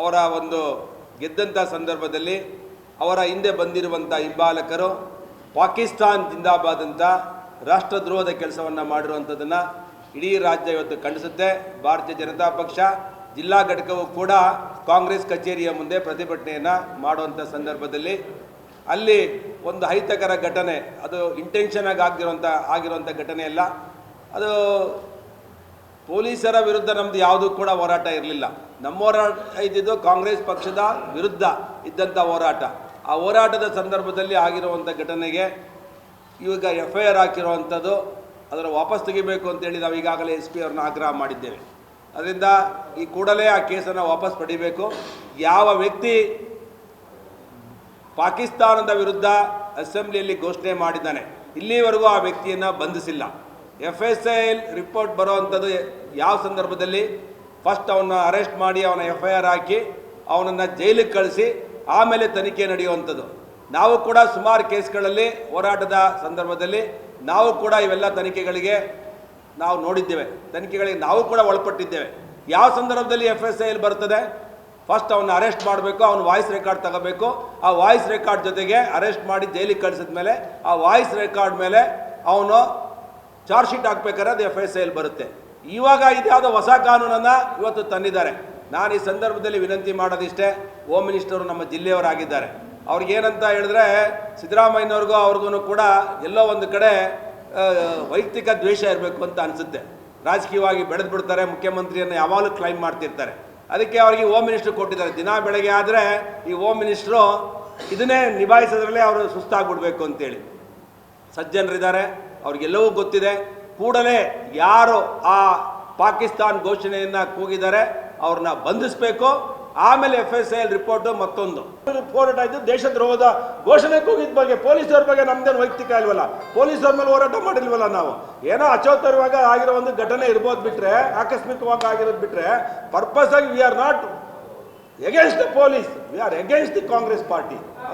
ಅವರ ಒಂದು ಗೆದ್ದಂಥ ಸಂದರ್ಭದಲ್ಲಿ ಅವರ ಹಿಂದೆ ಬಂದಿರುವಂಥ ಹಿಂಬಾಲಕರು ಪಾಕಿಸ್ತಾನ್ ಜಿಂದಾಬಾದ್ ರಾಷ್ಟ್ರದ್ರೋಹದ ಕೆಲಸವನ್ನು ಮಾಡಿರುವಂಥದ್ದನ್ನು ಇಡೀ ರಾಜ್ಯ ಇವತ್ತು ಖಂಡಿಸುತ್ತೆ. ಭಾರತೀಯ ಜನತಾ ಪಕ್ಷ ಜಿಲ್ಲಾ ಘಟಕವು ಕೂಡ ಕಾಂಗ್ರೆಸ್ ಕಚೇರಿಯ ಮುಂದೆ ಪ್ರತಿಭಟನೆಯನ್ನು ಮಾಡುವಂಥ ಸಂದರ್ಭದಲ್ಲಿ ಅಲ್ಲಿ ಒಂದು ಅಹಿತಕರ ಘಟನೆ, ಅದು ಇಂಟೆನ್ಷನ್ ಆಗಿ ಆಗಿರುವಂಥ ಆಗಿರುವಂಥ ಘಟನೆ ಅಲ್ಲ. ಅದು ಪೊಲೀಸರ ವಿರುದ್ಧ ನಮ್ದು ಯಾವುದೂ ಕೂಡ ಹೋರಾಟ ಇರಲಿಲ್ಲ. ನಮ್ಮ ಹೋರಾಟ ಇದ್ದಿದ್ದು ಕಾಂಗ್ರೆಸ್ ಪಕ್ಷದ ವಿರುದ್ಧ ಇದ್ದಂಥ ಹೋರಾಟ. ಆ ಹೋರಾಟದ ಸಂದರ್ಭದಲ್ಲಿ ಆಗಿರುವಂಥ ಘಟನೆಗೆ ಇವಾಗ ಎಫ್ ಐ ಆರ್ ಹಾಕಿರುವಂಥದ್ದು ಅದರ ವಾಪಸ್ ತೆಗಿಬೇಕು ಅಂತೇಳಿ ನಾವು ಈಗಾಗಲೇ ಎಸ್ ಪಿ ಅವ್ರನ್ನ ಆಗ್ರಹ ಮಾಡಿದ್ದೇವೆ. ಅದರಿಂದ ಈ ಕೂಡಲೇ ಆ ಕೇಸನ್ನು ವಾಪಸ್ ಪಡಿಬೇಕು. ಯಾವ ವ್ಯಕ್ತಿ ಪಾಕಿಸ್ತಾನದ ವಿರುದ್ಧ ಅಸೆಂಬ್ಲಿಯಲ್ಲಿ ಘೋಷಣೆ ಮಾಡಿದ್ದಾನೆ, ಇಲ್ಲಿವರೆಗೂ ಆ ವ್ಯಕ್ತಿಯನ್ನು ಬಂಧಿಸಿಲ್ಲ. ಎಫ್ ಎಸ್ ಐ ರಿಪೋರ್ಟ್ ಬರುವಂಥದ್ದು ಯಾವ ಸಂದರ್ಭದಲ್ಲಿ? ಫಸ್ಟ್ ಅವನ್ನ ಅರೆಸ್ಟ್ ಮಾಡಿ, ಅವನ ಎಫ್ ಐ ಆರ್ ಹಾಕಿ, ಅವನನ್ನು ಜೈಲಿಗೆ ಕಳಿಸಿ, ಆಮೇಲೆ ತನಿಖೆ ನಡೆಯುವಂಥದ್ದು. ನಾವು ಕೂಡ ಸುಮಾರು ಕೇಸ್ಗಳಲ್ಲಿ, ಹೋರಾಟದ ಸಂದರ್ಭದಲ್ಲಿ, ನಾವು ಕೂಡ ಇವೆಲ್ಲ ತನಿಖೆಗಳಿಗೆ ನಾವು ನೋಡಿದ್ದೇವೆ. ತನಿಖೆಗಳಿಗೆ ನಾವು ಕೂಡ ಒಳಪಟ್ಟಿದ್ದೇವೆ. ಯಾವ ಸಂದರ್ಭದಲ್ಲಿ ಎಫ್ ಎಸ್ ಐ ಎಲ್ ಬರ್ತದೆ? ಫಸ್ಟ್ ಅವನ್ನ ಅರೆಸ್ಟ್ ಮಾಡಬೇಕು, ಅವನ ವಾಯ್ಸ್ ರೆಕಾರ್ಡ್ ತಗೋಬೇಕು. ಆ ವಾಯ್ಸ್ ರೆಕಾರ್ಡ್ ಜೊತೆಗೆ ಅರೆಸ್ಟ್ ಮಾಡಿ ಜೈಲಿಗೆ ಕಳಿಸಿದ ಮೇಲೆ ಆ ವಾಯ್ಸ್ ರೆಕಾರ್ಡ್ ಮೇಲೆ ಅವನು ಚಾರ್ಜ್ ಶೀಟ್ ಹಾಕ್ಬೇಕಾದ್ರೆ ಅದು ಎಫ್ ಎಸ್ ಐ ಎಲ್ ಬರುತ್ತೆ. ಇವಾಗ ಇದ್ಯಾವುದೋ ಹೊಸ ಕಾನೂನನ್ನು ಇವತ್ತು ತಂದಿದ್ದಾರೆ. ನಾನು ಈ ಸಂದರ್ಭದಲ್ಲಿ ವಿನಂತಿ ಮಾಡೋದಿಷ್ಟೇ ಹೋಮ್ ಮಿನಿಸ್ಟರು ನಮ್ಮ ಜಿಲ್ಲೆಯವರಾಗಿದ್ದಾರೆ. ಅವ್ರಿಗೇನಂತ ಹೇಳಿದ್ರೆ, ಸಿದ್ದರಾಮಯ್ಯನವ್ರಿಗೂ ಅವ್ರಿಗೂ ಕೂಡ ಎಲ್ಲೋ ಒಂದು ಕಡೆ ವೈಯಕ್ತಿಕ ದ್ವೇಷ ಇರಬೇಕು ಅಂತ ಅನಿಸುತ್ತೆ. ರಾಜಕೀಯವಾಗಿ ಬೆಳೆದು ಬಿಡ್ತಾರೆ ಮುಖ್ಯಮಂತ್ರಿಯನ್ನು ಯಾವಾಗಲೂ ಕ್ಲೈಮ್ ಮಾಡ್ತಿರ್ತಾರೆ. ಅದಕ್ಕೆ ಅವರಿಗೆ ಹೋಮ್ ಮಿನಿಸ್ಟರ್ ಕೊಟ್ಟಿದ್ದಾರೆ. ದಿನ ಬೆಳಗ್ಗೆ ಆದರೆ ಈ ಹೋಮ್ ಮಿನಿಸ್ಟ್ರು ಇದನ್ನೇ ನಿಭಾಯಿಸೋದ್ರಲ್ಲೇ ಅವರು ಸುಸ್ತಾಗ್ಬಿಡ್ಬೇಕು ಅಂತೇಳಿ. ಸಜ್ಜನರಿದ್ದಾರೆ, ಅವ್ರಿಗೆಲ್ಲವೂ ಗೊತ್ತಿದೆ. ಕೂಡಲೇ ಯಾರು ಆ ಪಾಕಿಸ್ತಾನ್ ಘೋಷಣೆಯನ್ನು ಕೂಗಿದ್ದಾರೆ ಅವ್ರನ್ನ ಬಂಧಿಸಬೇಕು. ಆಮೇಲೆ ಎಫ್ ಎಸ್ ಐ ರಿಪೋರ್ಟು ಮತ್ತೊಂದು. ಹೋರಾಟ ಇದ್ದು ದೇಶದ್ರೋಹದ ಘೋಷಣೆ ಕೂಗಿದ ಬಗ್ಗೆ ಪೊಲೀಸರ ಬಗ್ಗೆ ನಮ್ದೇನು ವೈಯಕ್ತಿಕ ಇಲ್ವಲ್ಲ? ಪೊಲೀಸರ ಮೇಲೆ ಹೋರಾಟ ಮಾಡಿಲ್ವಲ್ಲ ನಾವು? ಏನೋ ಅಚೋತ್ತರವಾಗ ಆಗಿರೋ ಒಂದು ಘಟನೆ ಇರ್ಬೋದು ಬಿಟ್ರೆ, ಆಕಸ್ಮಿಕವಾಗಿ ಆಗಿರೋದು ಬಿಟ್ರೆ ಪರ್ಪಸ್ ಆಗಿ we are not against the police we are against the Congress party